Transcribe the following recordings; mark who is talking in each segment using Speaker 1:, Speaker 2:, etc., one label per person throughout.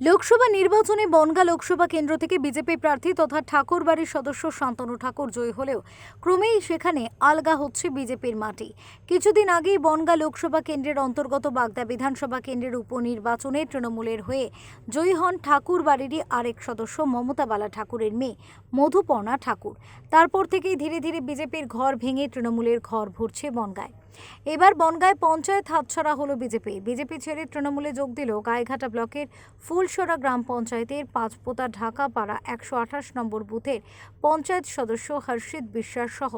Speaker 1: লোকসভা নির্বাচনে বনগা লোকসভা কেন্দ্র থেকে বিজেপি প্রার্থী তথা ঠাকুরবাড়ির সদস্য শান্তনু ঠাকুর জয়ী হলেও ক্রমেই সেখানে আলগা হচ্ছে বিজেপির মাটি। কিছুদিন আগেই বনগা লোকসভা কেন্দ্রের অন্তর্গত বাগদা বিধানসভা কেন্দ্রের উপনির্বাচনে তৃণমূলের হয়ে জয়ী হন ঠাকুরবাড়িরই আরেক সদস্য মমতা বালা ঠাকুরের মেয়ে মধুপর্ণা ঠাকুর। তারপর থেকেই ধীরে ধীরে বিজেপির ঘর ভেঙে তৃণমূলের ঘর ভরছে বনগায়। এবার বনগায় পঞ্চায়েত হাতছাড়া হলো বিজেপি। বিজেপি ছেড়ে তৃণমূলে যোগ দিল গায়েঘাটা ব্লকের ফুলসরা গ্রাম পঞ্চায়েতের পাঁচপোতা ঢাকা পাড়া একশো আঠাশ নম্বর বুথের পঞ্চায়েত সদস্য হর্ষিত বিশ্বাস সহ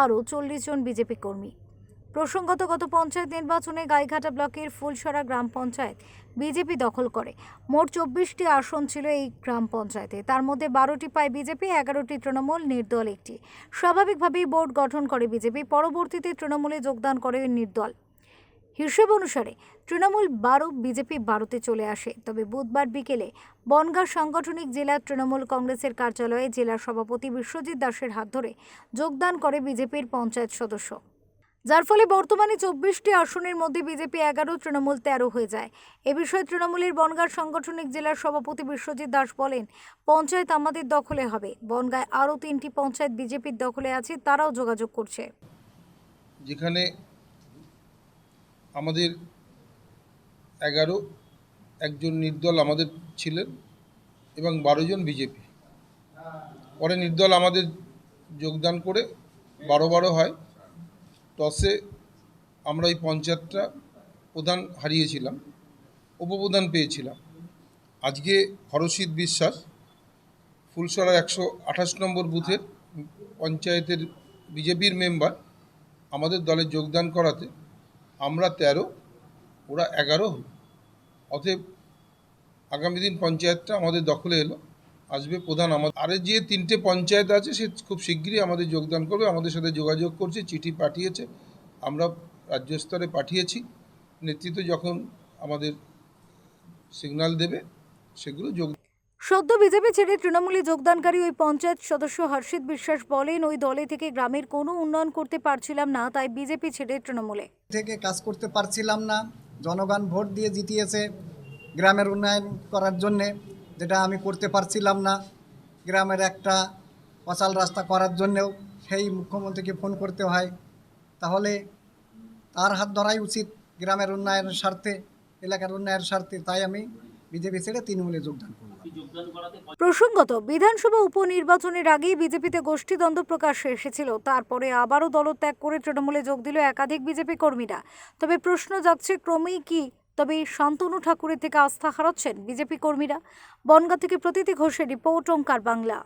Speaker 1: আরও চল্লিশ জন বিজেপি কর্মী। প্রসঙ্গত গত পঞ্চায়েত নির্বাচনে গাইঘাটা ব্লকের ফুলসরা গ্রাম পঞ্চায়েত বিজেপি দখল করে। মোট চব্বিশটি আসন ছিল এই গ্রাম পঞ্চায়েতে। তার মধ্যে বারোটি পায় বিজেপি, এগারোটি তৃণমূল, নির্দল একটি। স্বাভাবিকভাবেই বোর্ড গঠন করে বিজেপি। পরবর্তীতে তৃণমূলে যোগদান করে নির্দল। হিসেব অনুসারে তৃণমূল বারো, বিজেপি বারোতে চলে আসে। তবে বুধবার বিকেলে বনগাঁ সাংগঠনিক জেলা তৃণমূল কংগ্রেসের কার্যালয়ে জেলার সভাপতি বিশ্বজিৎ দাসের হাত ধরে যোগদান করে বিজেপির পঞ্চায়েত সদস্য। যার ফলে বর্তমানে চব্বিশটি আসনের মধ্যে বিজেপি এগারো, তৃণমূল তেরো হয়ে যায়। এ বিষয়ে তৃণমূলের বনগাঁর সাংগঠনিক জেলার সভাপতি বিশ্বজিৎ দাস বলেন, পঞ্চায়েত আমাদের দখলে হবে। বনগায় আরও তিনটি পঞ্চায়েত বিজেপির দখলে আছে, তারাও যোগাযোগ করছে।
Speaker 2: যেখানে আমাদের এগারো, একজন নির্দল আমাদের ছিলেন এবং বারো জন বিজেপি। পরে নির্দল আমাদের যোগদান করে বারো বারো হয়। টসে আমরা এই পঞ্চায়েতটা প্রধান হারিয়েছিলাম, উপপ্রধান পেয়েছিলাম। আজকে হরষিত বিশ্বাস ফুলসরা একশো আঠাশ নম্বর বুথের পঞ্চায়েতের বিজেপির মেম্বার, আমাদের দলে যোগদান করাতে আমরা তেরো, ওরা এগারো হল। অতএব আগামী দিন পঞ্চায়েতটা আমাদের দখলে এলো। আসবে প্রধান আমাদের। আরে যে তিনটে পঞ্চায়েত আছে সে খুব শীঘ্রই আমাদের যোগদান করবে। আমাদের সাথে যোগাযোগ করছে চিঠি পাঠিয়েছে। আমরা রাজ্য স্তরে পাঠিয়েছি। নেতৃত্ব যখন আমাদের সিগন্যাল দেবে সেগুলো যোগ
Speaker 1: সদ্য বিজেপি ছেড়ে তৃণমূলে যোগদানকারী ওই পঞ্চায়েত সদস্য হর্ষিত বিশ্বাস বলেন ওই দলে থেকে গ্রামের কোনো উন্নয়ন করতে পারছিলাম না তাই বিজেপি ছেড়ে তৃণমূলে।
Speaker 3: থেকে কাজ করতে পারছিলাম না। জনগণ ভোট দিয়ে জিতিয়েছে গ্রামের উন্নয়ন করার জন্যে। যেটা আমি করতে পারছিলাম না গ্রামের একটা অচাল রাস্তা করার জন্যেও সেই মুখ্যমন্ত্রীকে ফোন করতে হয়। তাহলে তার হাত ধরাই উচিত গ্রামের উন্নয়নের স্বার্থে, এলাকার উন্নয়নের স্বার্থে। তাই আমি বিজেপি ছেড়ে তৃণমূলে যোগদান করলাম।
Speaker 1: প্রসঙ্গত, বিধানসভা উপনির্বাচনের আগেই বিজেপিতে গোষ্ঠীদ্বন্দ্ব প্রকাশ্যে এসেছিল। তারপরে আবারও দলত্যাগ করে তৃণমূলে যোগ দিল একাধিক বিজেপি কর্মীরা। তবে প্রশ্ন যাচ্ছে ক্রমেই কি তবে শান্তনু ঠাকুরের থেকে আস্থা হারাচ্ছেন বিজেপি কর্মীরা। বনগা থেকে প্রতীতি ঘোষের রিপোর্ট, ওঙ্কার বাংলা।